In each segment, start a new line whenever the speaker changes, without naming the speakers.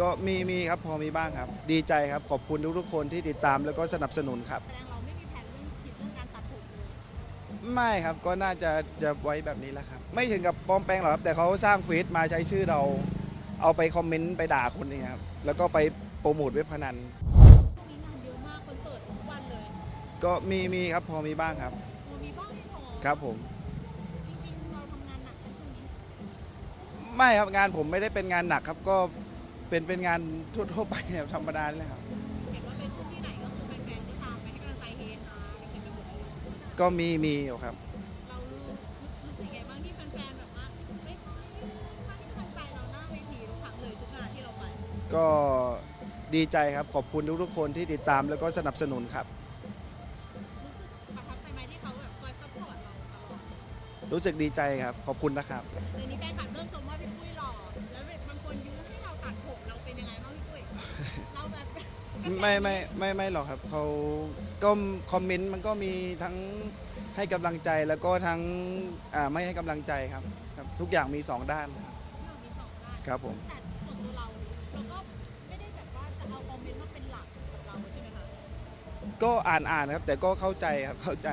ก็มีมีครับพอมีบ้างครับ ดีใจครับขอบคุณทุกๆคนที่ติดตามแล้วก็สนับสนุนครับ
แสดงเราไม่มีแผนเรื่องคิดเรื่องการตัดผมเลย
ไม่ครับก็น่าจะจะไว้แบบนี้แหละครับ ไม่ถึงกับปลอมแปลงหรอกครับ แต่เขาสร้างฟีดมาใช้ชื่อเรา เอาไปคอมเมนต์ไปด่าคนเองครับ แล้วก็ไปโปรโมทเว็บพนัน
ช่วงนี้งานเยอะมากคอนเสิร์ตทุกวันเลย
ก็มีมีครับพอมีบ้างครับ
มันมีบ้างที่หรอ
ครับผม
จริงๆเราทำงานหนักในช่วงนี้
ไม่ครับงานผมไม่ได้เป็นงานหนักครับก็ เป็นเป็นงานทั่วๆไปแบบธรรมดานี่แหละครับ
เห็นว่าไปขึ้นที่ไหนก็คือแฟนๆก็ตามไปให้กำลังใจเฮฮากันเต็มไปหมดเลย
ก็มีมีอยู่ครับ
เรารู้รู้สึกไงบ้างที่แฟนๆแบบว่าไม่ค่อยให้กำลังใจเราหน้าเวทีทุกครั้งเลยทุกงานที่เราไป
ก็ดีใจครับขอบคุณทุกๆคนที่ติดตามแล้วก็สนับสนุนครับ
รู้สึกประทับใจไหมที่เขาแบบคอยซัพพอร์ตเราตลอด
รู้สึกดีใจครับ ขอบคุณนะครับ
เดี๋ยวนี้แฟนคลับ ไม่
ไม่ไม่ไม่หรอกครับเขาก็คอมเมนต์มันก็มีทั้งให้กำลังใจแล้วก็ทั้งอ่าไม่ให้กำลังใจครับครับ ทุกอย่างมีสองด้านครับ
เรามีสองด้าน
ครับผม
แต่ส่วนตัวเราเราก็ไม่ได้แบบว่าจะเอาคอมเมนต์มาเป็นหลักกับเราใช่ไหมคะ
ก็อ่านอ่านครับแต่ก็เข้าใจครับเข้าใจ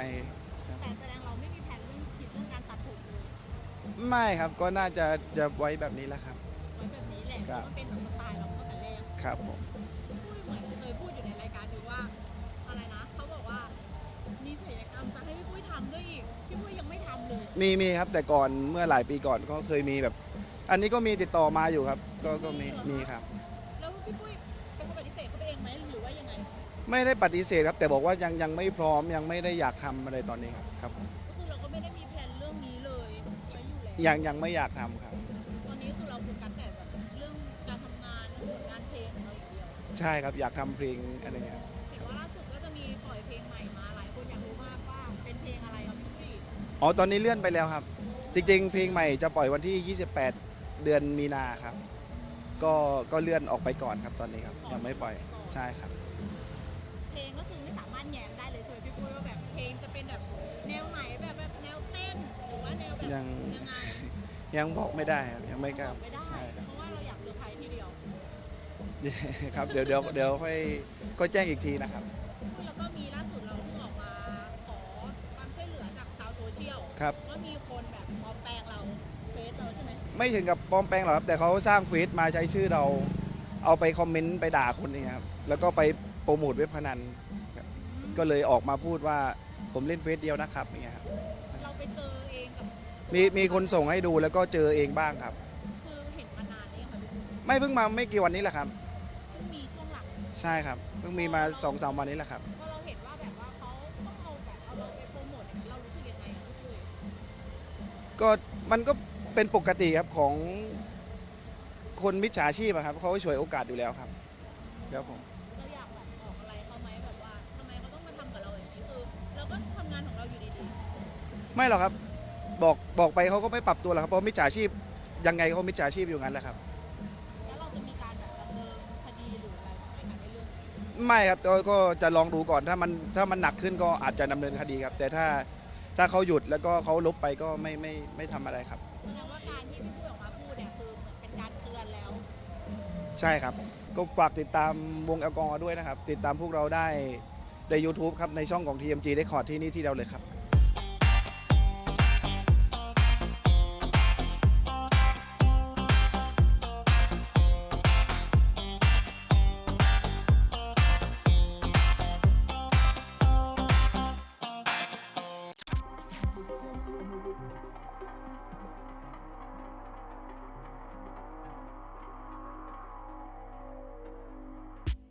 แต่แสดงเราไม่มีแผนเรื่องคิดเรื่องการตัดผมเลย
ไม่ครับก็น่าจะจะไว้แบบนี้แหละครับ
ไว้แบบนี้แหละ
ครับ
มันเป็นแบบสไตล์เราตั้งแต่แรก
ครับผม
มีมี
ครับ แต่ก่อนเมื่อหลายปีก่อนก็เคยมีแบบ อันนี้ก็มีติดต่อมาอยู่ครับ ก็ก็มีมีครับ
แล้วพี่ปุ้ยเป็นคนปฏิเสธเขาเองไหมหรือว่ายังไง
ไม่ได้ปฏิเสธครับ แต่บอกว่ายังยังไม่พร้อมยังไม่ได้อยากทำอะไรตอนนี้ครับครับ
ก็คือเราก็ไม่ได้มีแผนเรื่องนี้เลยไว้อยู่แล้ว
ยังยังไม่อยากทำครับ
ตอนนี้คือเราโฟกัสแต่แบบเรื่องการทำงานผลงานเพลงของเราอย่างเดียว
ใช่ครับอยากทำเพลงอะไรเงี้ยครับ
อ๋อ
ตอนนี้เลื่อนไปแล้วครับ จริงๆ เพลงใหม่จะปล่อยวันที่ 28 เดือนมีนาครับ ก็ก็เลื่อนออกไปก่อนครับตอนนี้ครับ ยังไม่ปล่อยใช่ครับ
เพลงก็คือไม่สามารถแย้มได้เลยใช่ไหมพี่ปุ้ยว่าแบบเพลงจะเป็นแบบแนวไหนแบบแบบแนวเต้นหรือว่าแนวแบบ
ยัง
ยังไง
ยังบอกไม่ได้ครับ ยังไม่กล้า
ไม่ได้
ใช่ครับ
เพราะว่าเราอยากเซอร์ไพรส์ทีเดียว
ครับเดี๋ยวเดี๋ยวเดี๋ยวค่อยก็แจ้งอีกทีนะครับ
แล้วก็มีล่าสุด ค
รับ
ว่ามีคนแบบปลอมแปลงเราเฟซเราใช่ไหม
ไม่ถึงกับปลอมแปลงหรอกครับ แต่เขาสร้างฟีดมาใช้ชื่อเรา เอาไปคอมเมนต์ไปด่าคนเองครับ แล้วก็ไปโปรโมทเว็บพนันครับก็เลยออกมาพูดว่าผมเล่นเฟซเดียวนะครับอย่างเงี้ยครับ
เราไปเจอเองกับ
มีมีคนส่งให้ดูแล้วก็เจอเองบ้างครับ
คือเห็นมานานแล้วยังค่ะพี่ปุ้ย
ไม่เพิ่งมาไม่กี่วันนี้แหละครับ
เพิ่งมีช่วงหลัง
ใช่ครับเพิ่งมีมาสองสามวันนี้แหละครับ
พ ก็
มันก็เป็นปกติครับของคนมิจฉาชีพอะครับเขาก็ฉวยโอกาสอยู่แล้วครับครับผม
เราอยากแบบบอกอะไรเขาไหมแบบว่าทำไมเขาต้องมาทำกับเราอย่างนี้คือเราก็ทำงานของเราอยู่ดี
ไม่หรอกครับบอกบอกไปเขาก็ไม่ปรับตัวหรอกครับเพราะมิจฉาชีพยังไงเขามิจฉาชีพอยู่งั้นแหละครับ
ๆแล้วเราจะมีการแบบดำเนินคดีหรืออะไรไหมคะในเรื่องนี้
ไม่ครับก็ก็จะลองดูก่อนถ้ามันถ้ามันหนักขึ้นก็อาจจะดำเนินคดีครับ แต่ถ้า ถ้าเขาหยุดแล้วก็เขาลบไปก็ไม่ไม่ไม่ทำอะไรครับ
แสดงว่าการที่พี่ปุ้ยออกมาพูดเนี่ยคือเหมือนเป็นการเตือนแล้ว
ใช่ครับ ก็ฝากติดตามวงแอลกอฮอล์ด้วยนะครับ ติดตามพวกเราได้ใน YouTube ครับ ในช่องของ TMG Record ที่นี่ที่เราเลยครับ thank you